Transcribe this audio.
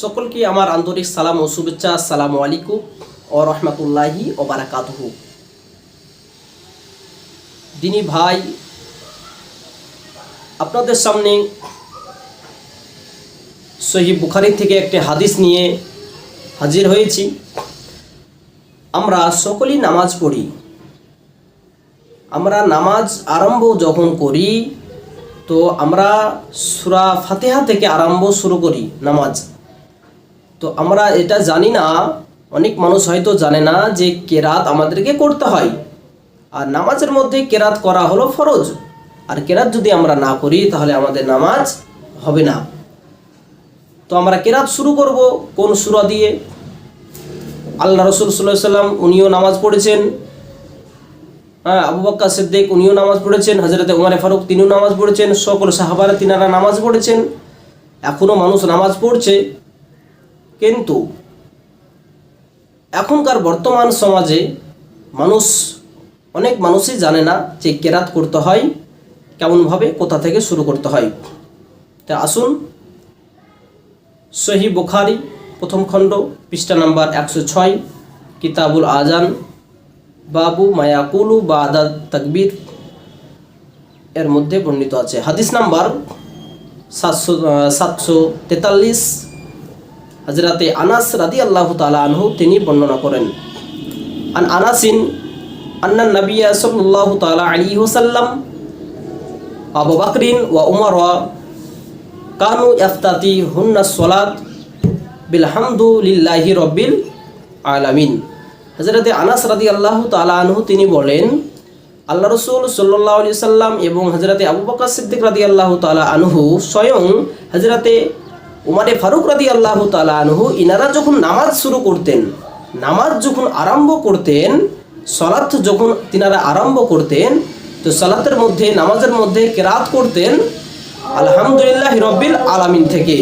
সকলকে আমার আন্তরিক সালাম ও শুভেচ্ছা, আসসালামু আলাইকুম ও রহমতুল্লাহি ও বারাকাতুহু। দিনী ভাই, আপনাদের সামনে সহি বুখারি থেকে একটি হাদিস নিয়ে হাজির হয়েছি। আমরা সকলেই নামাজ পড়ি। আমরা নামাজ আরম্ভ যখন করি, তো আমরা সুরা ফাতেহা থেকে আরম্ভ শুরু করি নামাজ। তো আমরা এটা জানি না। অনেক মানুষ হয়তো জানে না যে কেরাত আমাদেরকে করতে হয়। আর নামাজের মধ্যে কেরাত করা হলো ফরজ। আর কেরাত যদি আমরা না করি, তাহলে আমাদের নামাজ হবে না। তো আমরা কেরাত শুরু করব কোন সুরা দিয়ে? আল্লাহ রসুল সাল্লাহ সাল্লাম উনিও নামাজ পড়েছেন। হ্যাঁ আবু বাক্কা সিদ্দিক উনিও নামাজ পড়েছেন। হজরতে উমারে ফারুক তিনিও নামাজ পড়েছেন। সকল সাহাবারা তিনারা নামাজ পড়েছেন। এখনও মানুষ নামাজ পড়ছে। কিন্তু এখনকার বর্তমান সমাজে মানুষ, অনেক মানুষই জানে না যে কেরাত করতে হয়, কেমনভাবে, কোথা থেকে শুরু করতে হয়। তা আসুন, সহি বুখারি, প্রথম খণ্ড, পৃষ্ঠা নাম্বার একশো ছয়, কিতাবুল আজান বাবু মায়াকুলু বা আদা তাকবির, এর মধ্যে বর্ণিত আছে। হাদিস নাম্বার সাতশো সাতশো তেতাল্লিশ হজরতে আনাস রাদি আল্লাহ তালা আনহু তিনি বর্ণনা করেন। আন আনাসিন আন্না নবিয়া সাল্লাল্লাহু তাআলা আলাইহি ওয়াসাল্লাম আবু বকরিন ওয়া উমর কানু ইফতাতি হুন্না সলাত বিলহামদু লিল্লাহি রব্বিল আলামিন। হজরতে আনাস রাদি আল্লাহ তালা আনহু তিনি বলেন, আল্লাহ রসুল সাল্লাহ আলি সাল্লাম এবং হজরতে আবু বকর সিদ্দিক রাদি আল্লাহ তালা আনহু স্বয়ং হজরতে উমারে ফারুক রাদি আল্লাহ তালু ইনারা যখন নামাজ শুরু করতেন, নামাজ যখন আরম্ভ করতেন সলাৎ যখন তিনারা আরম্ভ করতেন, তো সলাতের মধ্যে, নামাজের মধ্যে কেরাত করতেন, আলহামদুলিল্লাহ হিরব্বিল আলামিন থেকে।